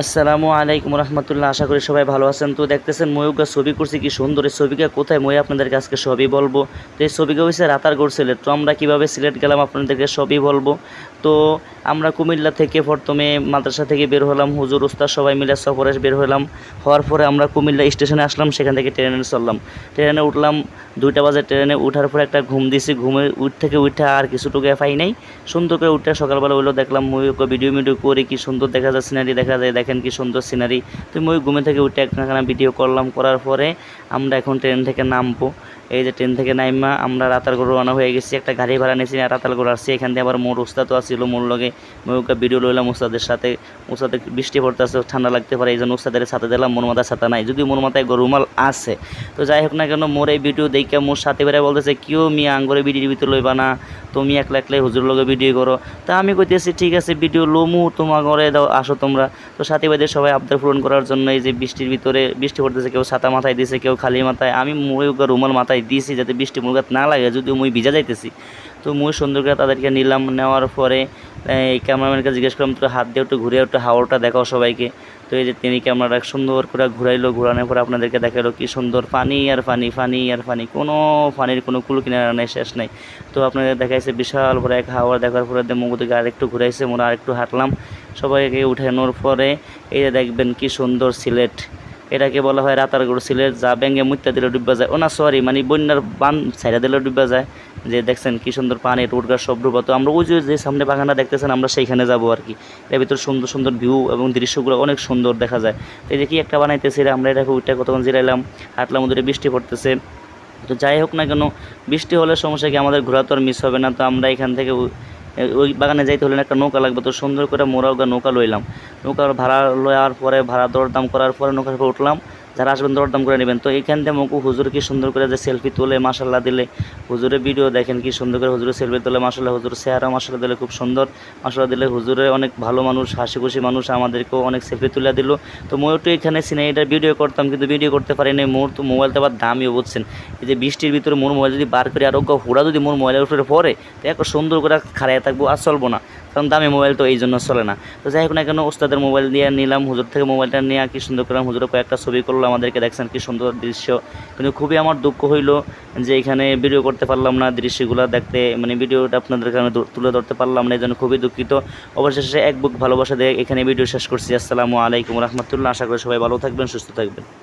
আসসালামু আলাইকুম রহমতুল্লাহ, আশা করি সবাই ভালো আছেন। তো দেখতেছেন ময়ূরগা ছবি করছি, কি সুন্দর এই ছবিটা কোথায় মই আপনাদেরকে আজকে সবই বলব। তো এই ছবিটা হয়েছে রাতারগড় সিলেট। তো আমরা কীভাবে সিলেট গেলাম আপনাদেরকে সবই বলব। তো আমরা কুমিল্লা থেকে প্রথমে মাদ্রাসা থেকে বের হলাম, হুজুর, উস্তাদ সবাই মিলে সফরে বের হলাম। হওয়ার পরে আমরা কুমিল্লা স্টেশনে আসলাম, সেখান থেকে ট্রেনে চললাম। ট্রেনে উঠলাম দুইটা বাজে ট্রেনে উঠার পরে একটা ঘুম দিছি, ঘুমে উঠ থেকে উঠে আর কিছুটুকু পাই নাই। সুন্দর করে উঠে সকালবেলা হইল দেখলাম ময়ূর ভিডিও মিডিও করে, কি সুন্দর দেখা যায় সিনারি দেখা যায়, দেখেন কি সুন্দর সিনারি তো ময়ূর ঘুমে থেকে উঠে একখানা ভিডিও করলাম, করার পরে আমরা এখন ট্রেন থেকে নামবো। এই যে ট্রেন থেকে নাইমা, আমরা রাতারগড় রওনা হয়ে গেছি, একটা গাড়ি ভাড়া নিয়েছি রাতারগড় আসছি। এখান থেকে আবার মোর উস্তাদও আসছিল মোর লগে ময়ূরকা ভিডিও লইলাম উস্তাদের সাথে। উস্তাদের বৃষ্টি পড়তেছে, ঠান্ডা লাগতে পারে, এই জন্য উস্তাদের সাথে দিলাম মোর মাথায় ছাতা নাই। যদি মোর মাথায় গরুমাল আছে। তো যাই হোক না কেন, মোর এই ভিডিও দেখে মোর সাথে বেড়ায় বলতেছে কেউ মিয়া আঙ্গুরে বিড়ির ভিতরে লইবা না? তুমি একলা একলাই হুজুর লগে ভিডিও করো। তা আমি কইতেছি, ঠিক আছে ভিডিও লোমু, তোমার ঘরে দাও, আসো তোমরা। তো সাথী সবাই আবদার পূরণ করার জন্য এই যে বৃষ্টির ভিতরে, বৃষ্টি পড়তেছে, কেউ ছাতা মাথায় দিছে, কেউ খালি মাথায়। আমি মুরগা রুমাল মাথায় দিয়েছি যাতে বৃষ্টি মুরগাত না লাগে, যদিও মুই ভিজা যাইতেছি। তো মুই সুন্দর করে তাদেরকে নিলাম, নেওয়ার পরে এই ক্যামেরাম্যানকে জিজ্ঞেস করলাম তো হাত দিয়ে একটু ঘুরে একটু হাওয়াটা দেখাও সবাইকে। তো এই যে তিনি ক্যামেরাটা সুন্দর করে ঘুরাইলো, ঘুরানোর পরে আপনাদেরকে দেখাল কি সুন্দর পানি আর পানি পানি আর পানি। কোনো পানির কোনো কুল কিনারা নেই, শেষ নেই। তো আপনাদের দেখাইছে বিশাল বড় এক হাওয়া দেখার পরে মুখ থেকে আরেকটু ঘুরাইছে মোরা আরেকটু হাঁটলাম। সবাইকে উঠানোর পরে এই যে দেখবেন কি সুন্দর সিলেট। এটাকে বলা হয় রাতারগুড় সিলেট, যা ব্যাঙ্গে মুত্যা দিলে ডুববা যায়। ও না সরি মানে বন্যার বান ছাইরা দিলে ডুববা যায়। যে দেখছেন কি সুন্দর পানি টুটগার সব ডুবা। তো আমরা ওই যে সামনে বাগানটা দেখতেছেন, আমরা সেইখানে যাব আর কি। এর ভিতর সুন্দর সুন্দর ভিউ এবং দৃশ্যগুলো অনেক সুন্দর দেখা যায়। তো এই যে কি একটা বানাইতেছি আমরা এটাকে উঠে কতক্ষণ জিরাইলাম, হাঁটলাম, ওদের বৃষ্টি পড়তেছে। তো যাই হোক না কেন, বৃষ্টি হলে সমস্যা কি? আমাদের ঘোরা তো আর মিস হবে না। তো আমরা এখান থেকে ওই- বাগানে যাইতে হলে একটা নৌকা লাগবে। তো সুন্দর করে মোরাও নৌকা লইলাম। নৌকার ভাড়া লওয়ার পরে ভাড়া দরদাম করার পরে নৌকার উপর উঠলাম। যারা আসবেন দরদাম করে নেবেন। তো এইখান থেকে মকু হুজুর কি সুন্দর করে যে সেলফি তোলে মাসাল্লাহ দিলে। হুজুরের ভিডিও দেখেন কি সুন্দর করে হুজুরের সেলফি তোলে মাসাল্লাহ হুজুর চেহারা মাসাল্লাহ দিলে খুব সুন্দর। মাসাল্লাহ দিলে হুজুরের অনেক ভালো মানুষ হাসি খুশি মানুষ আমাদেরকেও অনেক সেলফি তুলে দিল। তো একটু এখানে সিনারিটা ভিডিও করতাম, কিন্তু ভিডিও করতে পারিনি মোর তো মোবাইলটা আবার দামিও বুঝছেন। এই যে বৃষ্টির ভিতরে মোর মোবাইল যদি বার করে, আরও হুড়া যদি মোর মোবাইলের উপরে পড়ে, তো একটা সুন্দর করে খাড়াই থাকব, আর চলবো না। কারণ দামি মোবাইল তো এই জন্য চলে না। তো যাই হোক না কেন, ওস্তাদের মোবাইল দিয়ে নিলাম, হুজুর থেকে মোবাইলটা নিয়ে কি সুন্দর করলাম হুজুরে কয়েকটা ছবি করল আমাদেরকে, দেখছেন কি সুন্দর দৃশ্য। কিন্তু খুবই আমার দুঃখ হইল যে এখানে ভিডিও করতে পারলাম না, দৃশ্যগুলো দেখতে মানে ভিডিওটা আপনাদের কারণে তুলে ধরতে পারলাম না, এই জন্য খুবই দুঃখিত। অবশেষে এক বুক ভালোবাসা দিয়ে এখানে ভিডিও শেষ করছি। আসসালামু আলাইকুম রহমতুল্লাহ। আশা করি সবাই ভালো থাকবেন, সুস্থ থাকবেন।